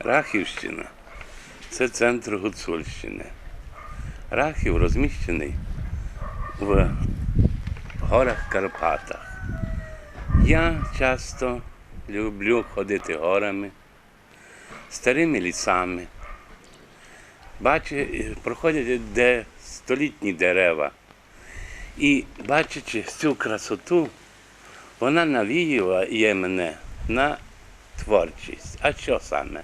Рахівщина це центр Гуцульщини. Рахів розміщений в горах Карпатах. Я часто люблю ходити горами, старими лісами. Бачу, проходять де столітні дерева. І бачачи цю красоту, вона навіює мене на творчість. А що саме?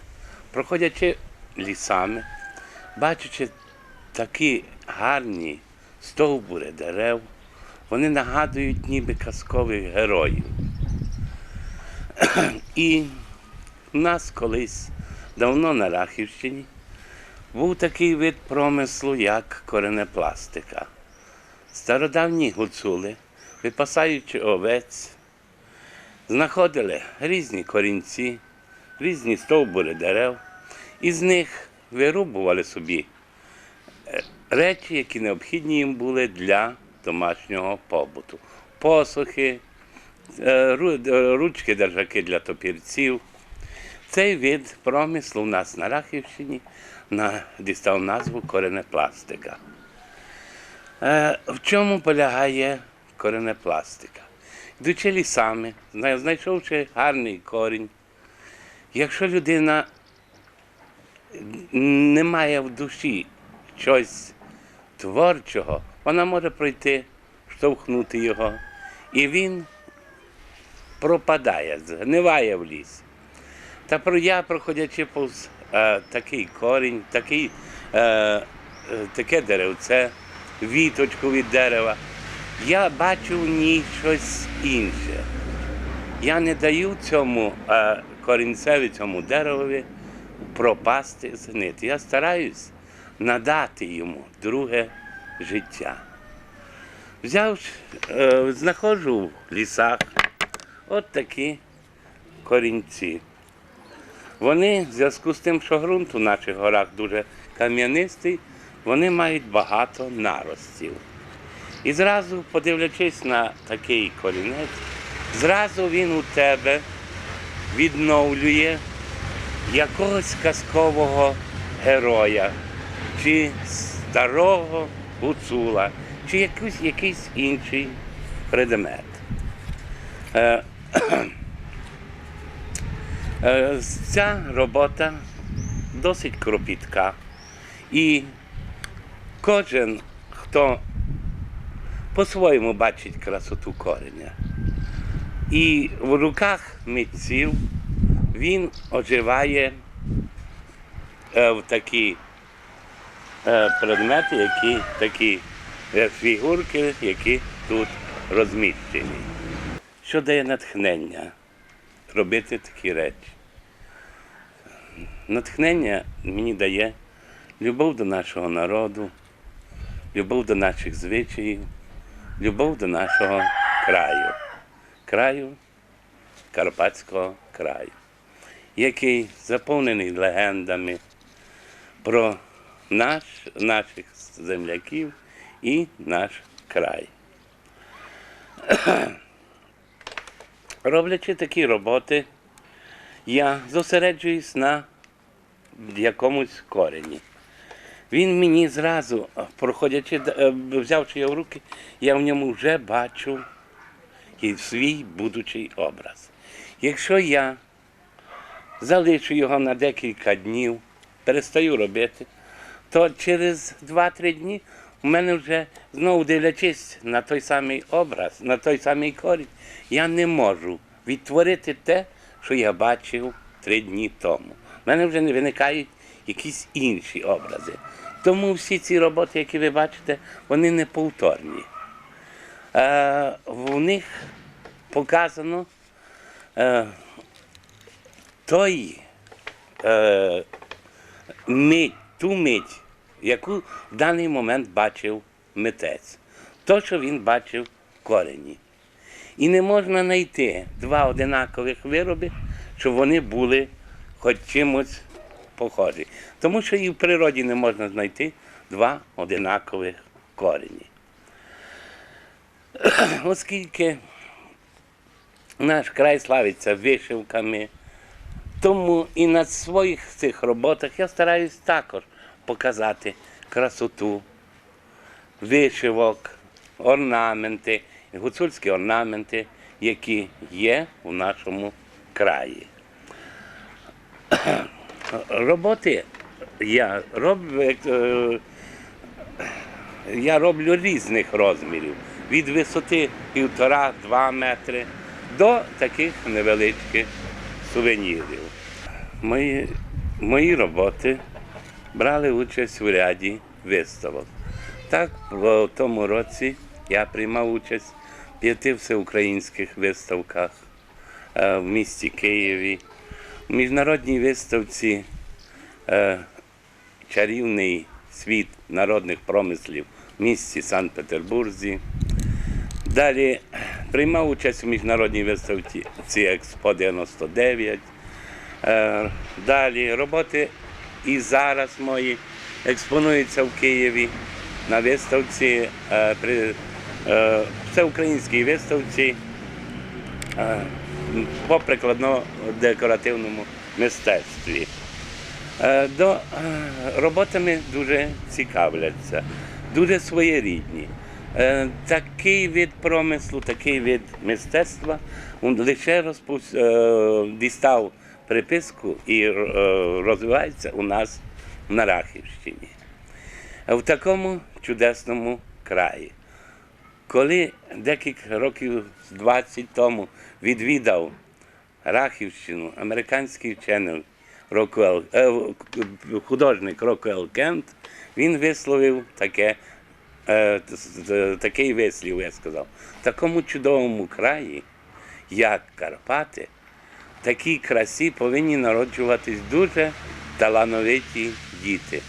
Проходячи лісами, бачачи такі гарні стовбури дерев, вони нагадують ніби казкових героїв. І в нас колись давно на Рахівщині був такий вид промислу, як коренепластика. Стародавні гуцули, випасаючи овець, знаходили різні корінці, різні стовбури дерев, і з них вирубували собі е, речі, які необхідні їм були для домашнього побуту. Посохи, е, е, ручки держаки для топірців. Цей вид промислу у нас на Рахівщині дістав назву коренепластика. В чому полягає коренепластика? Йдучи лісами, знайшовши гарний корінь, якщо людина не має в душі щось творчого, вона може пройти, штовхнути його, і він пропадає, згниває в лісі. Та про я, проходячи повз е, такий корінь, такий, е, е, таке деревце, віточку від дерева, я бачу в ній щось інше. Я не даю цьому е, корінцеві, цьому деревові пропасти, згнити. Я стараюсь надати йому друге життя. Взяв, е, знаходжу в лісах от такі корінці. Вони в зв'язку з тим, що ґрунт у наших горах дуже кам'янистий, вони мають багато наростів. І зразу, подивлячись на такий корінець, зразу він у тебе відновлює якогось казкового героя, чи старого гуцула, чи якийсь, якийсь інший предмет. Е, Е, Ця робота досить кропітка. І кожен, хто по-своєму бачить красоту кореня. І в руках митців він оживає е, в такі е, предмети, які такі е, фігурки, які тут розміщені. Що дає натхнення робити такі речі? Натхнення мені дає любов до нашого народу, любов до наших звичаїв, любов до нашого краю, краю Карпатського краю, який заповнений легендами про наш, наших земляків і наш край. Роблячи такі роботи, я зосереджуюсь на якомусь корені. Він мені зразу, проходячи, е, взявши його в руки, я в ньому вже бачу і свій будучий образ. Якщо я залишу його на декілька днів, перестаю робити, то через 2-3 дні у мене вже знову дивлячись на той самий образ, на той самий корінь, я не можу відтворити те, що я бачив три дні тому. У мене вже не виникають якісь інші образи. Тому всі ці роботи, які ви бачите, вони не повторні. Е, в них показано е, той е, мить, ту мить, яку в даний момент бачив митець. То, що він бачив корені. І не можна знайти два одинакових вироби, щоб вони були хоч чимось похожі. Тому що і в природі не можна знайти два одинакових корені. Оскільки наш край славиться вишивками, Тому і на своїх цих роботах я стараюсь також показати красоту, вишивок, орнаменти, гуцульські орнаменти, які є у нашому краї. Роботи я роблю, е, я роблю різних розмірів. Від висоти півтора-два метри до таких невеличких сувенірів. Мої, мої роботи брали участь у ряді виставок. Так, в тому році я приймав участь в п'яти всеукраїнських виставках е, в місті Києві, у міжнародній виставці е, Чарівний світ народних промислів в місті Санкт-Петербурзі. Далі приймав участь у міжнародній виставці Експо 99. Е, Далі роботи і зараз мої експонуються в Києві на виставці е, при е, всеукраїнській виставці по прикладно-декоративному мистецтві. До роботами дуже цікавляться, дуже своєрідні. Е, Такий вид промислу, такий вид мистецтва він лише розпус... е, дістав приписку і е, розвивається у нас на Рахівщині. В такому чудесному краї. Коли декілька років з 20 тому відвідав Рахівщину американський вчений Роквелл, е, художник Роквелл Кент, він висловив таке, е, такий вислів, я сказав. В такому чудовому краї, як Карпати, такій красі повинні народжуватись дуже талановиті діти.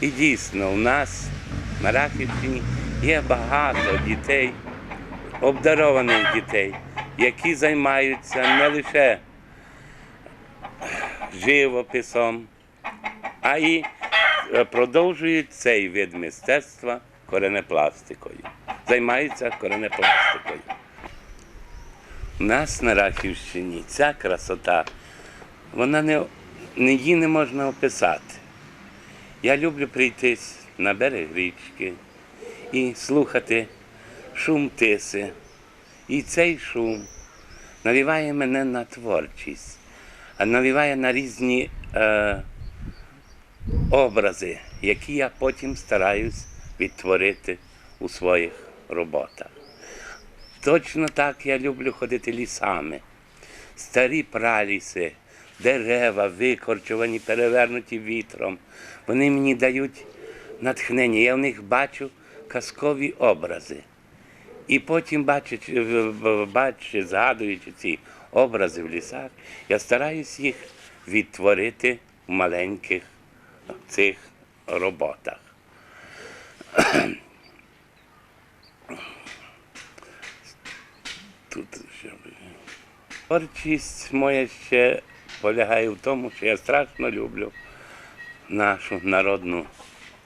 І дійсно, у нас на Рахівщині є багато дітей, обдарованих дітей, які займаються не лише живописом, а й е, продовжують цей вид мистецтва коренепластикою. Займаються коренепластикою. У нас на Рахівщині ця красота, вона не, її не можна описати. Я люблю прийти на берег річки і слухати шум тиси. І цей шум навіває мене на творчість, а навіває на різні е, образи, які я потім стараюсь відтворити у своїх роботах. Точно так я люблю ходити лісами. Старі праліси, дерева, викорчувані, перевернуті вітром. Вони мені дають натхнення. Я в них бачу казкові образи. І потім, бачачи, бачачи, згадуючи ці образи в лісах, я стараюсь їх відтворити в маленьких цих роботах. Тут ще. Творчість моя ще полягає в тому, що я страшно люблю нашу народну,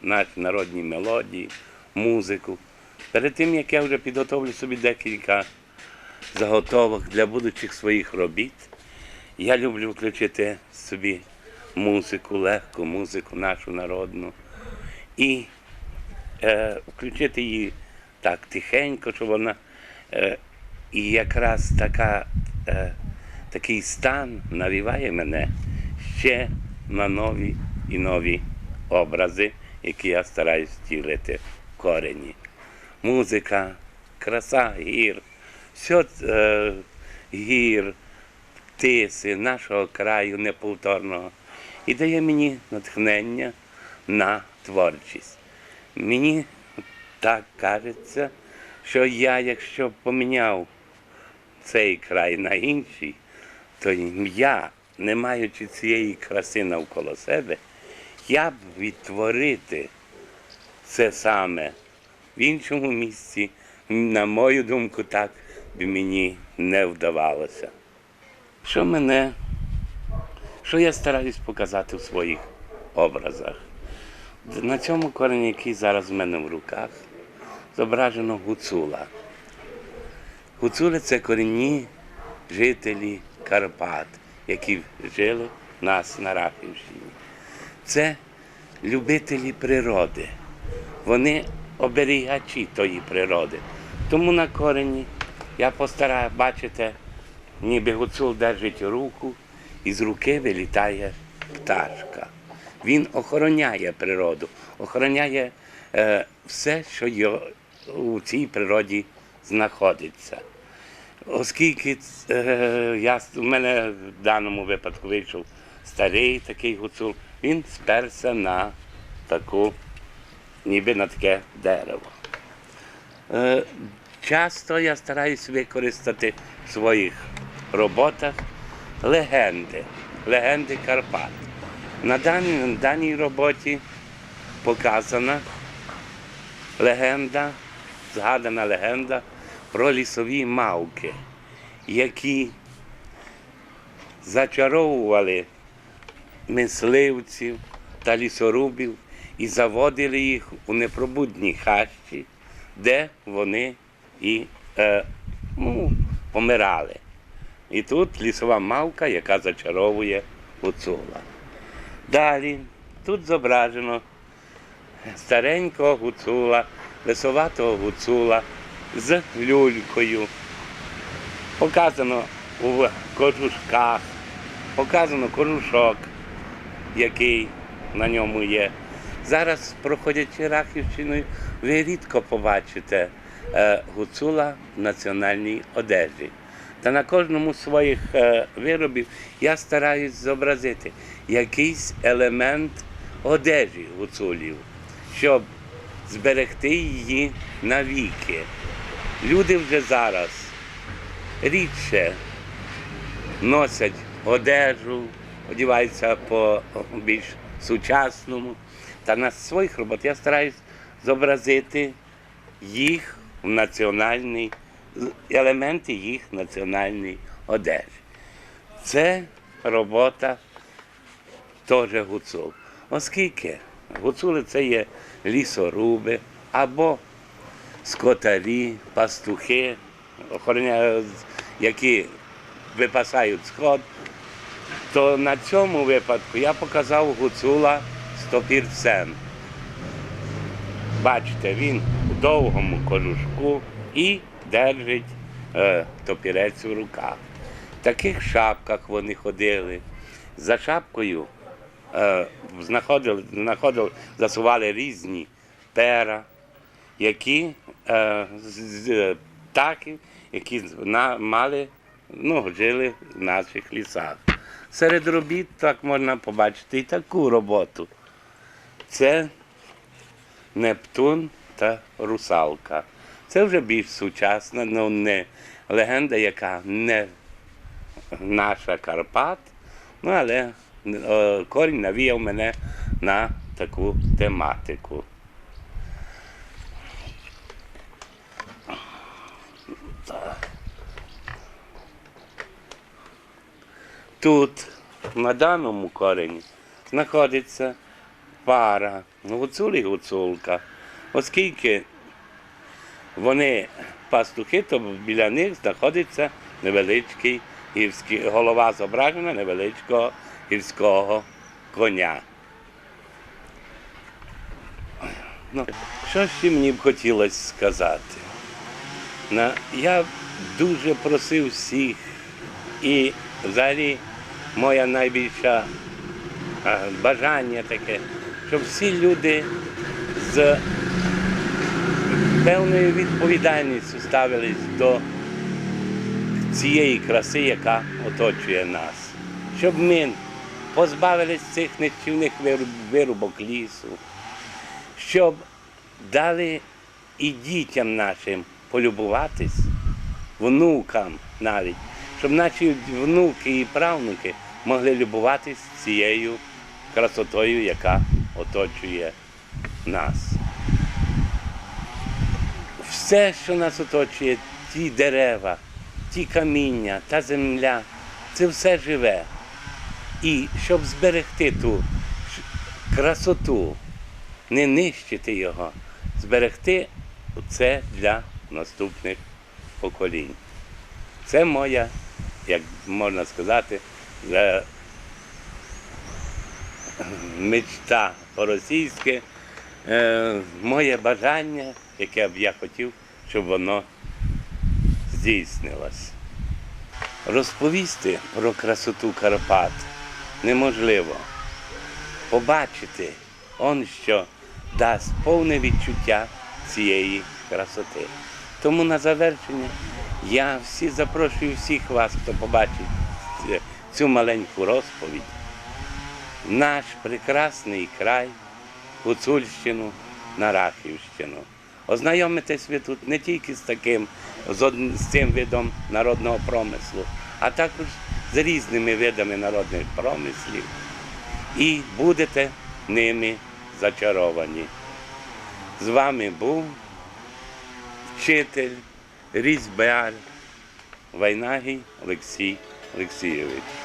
наші народні мелодії, музику. Перед тим, як я вже підготовлю собі декілька заготовок для будучих своїх робіт, я люблю включити собі музику, легку музику нашу народну. І е, включити її так тихенько, щоб вона. Е, і якраз така, е, такий стан навіває мене ще на нові і нові образи, які я стараюсь втілити в корені. Музика, краса гір, все е, гір, тиси нашого краю неповторного і дає мені натхнення на творчість. Мені так кажеться, що я, якщо поміняв цей край на інший, то я, не маючи цієї краси навколо себе, я б відтворити це саме в іншому місці, на мою думку, так би мені не вдавалося. Що мене, що я стараюсь показати в своїх образах? На цьому корені, який зараз в мене в руках, зображено гуцула. Гуцули це корінні жителі Карпат, які жили в нас на Рахівщині. Це любителі природи. Вони оберігачі тої природи. Тому на корені я постараю, бачите, ніби гуцул держить руку, і з руки вилітає пташка. Він охороняє природу, охороняє е, все, що у цій природі знаходиться. Оскільки е, я, у мене в даному випадку вийшов старий такий гуцул, він сперся на таку, ніби на таке дерево. Е, часто я стараюсь використати в своїх роботах легенди, легенди Карпат. На даній, даній роботі показана легенда, згадана легенда про лісові мавки, які зачаровували мисливців та лісорубів і заводили їх у непробудні хащі, де вони і е, ну, помирали. І тут лісова мавка, яка зачаровує гуцула. Далі тут зображено старенького гуцула, лисоватого гуцула з люлькою. Показано у кожушках, показано кожушок, який на ньому є. Зараз, проходячи Рахівщиною, ви рідко побачите е, гуцула в національній одежі. Та на кожному з своїх е, виробів я стараюсь зобразити якийсь елемент одежі гуцулів, щоб зберегти її навіки. Люди вже зараз рідше носять одежу, одягаються по більш сучасному. Та на своїх роботах я стараюсь зобразити їх в національний, елементи їх національної одежі. Це робота теж гуцул. Оскільки гуцули це є лісоруби або скотарі, пастухи, які випасають сход, то на цьому випадку я показав гуцула стопірцем. Бачите, він у довгому кожушку і держить е, топірець у руках. В таких шапках вони ходили. За шапкою е, знаходили, знаходили, засували різні пера, які е, з, з птахів, які на, мали, ну, жили в наших лісах. Серед робіт так можна побачити і таку роботу. Це Нептун та русалка. Це вже більш сучасна, ну не легенда, яка не наша Карпат, ну але корінь навіяв мене на таку тематику. Тут, на даному корені, знаходиться пара, гуцул і гуцулка. Оскільки вони пастухи, то біля них знаходиться невеличкий гірський, голова зображена невеличкого гірського коня. Ну, що ще мені б хотілося сказати? На, я дуже просив всіх, і взагалі моє найбільше а, бажання таке, щоб всі люди з певною відповідальністю ставились до цієї краси, яка оточує нас. Щоб ми позбавились цих вируб- вирубок лісу, щоб дали і дітям нашим полюбуватись, внукам навіть, щоб наші внуки і правнуки могли любуватись цією красотою, яка оточує нас. Все, що нас оточує, ті дерева, ті каміння, та земля, це все живе. І щоб зберегти ту красоту, не нищити його, зберегти це для наступних поколінь. Це моя, як можна сказати, мечта по-російськи, е, моє бажання, яке б я хотів, щоб воно здійснилось. Розповісти про красоту Карпат неможливо. Побачити он що дасть повне відчуття цієї красоти. Тому на завершення я всі запрошую всіх вас, хто побачить цю маленьку розповідь. Наш прекрасний край, Гуцульщину, Нарахівщину. Ознайомитесь ви тут не тільки з таким, з, з цим видом народного промислу, а також з різними видами народних промислів. І будете ними зачаровані. З вами був вчитель, різьбяр Вайнагій Олексій Олексійович.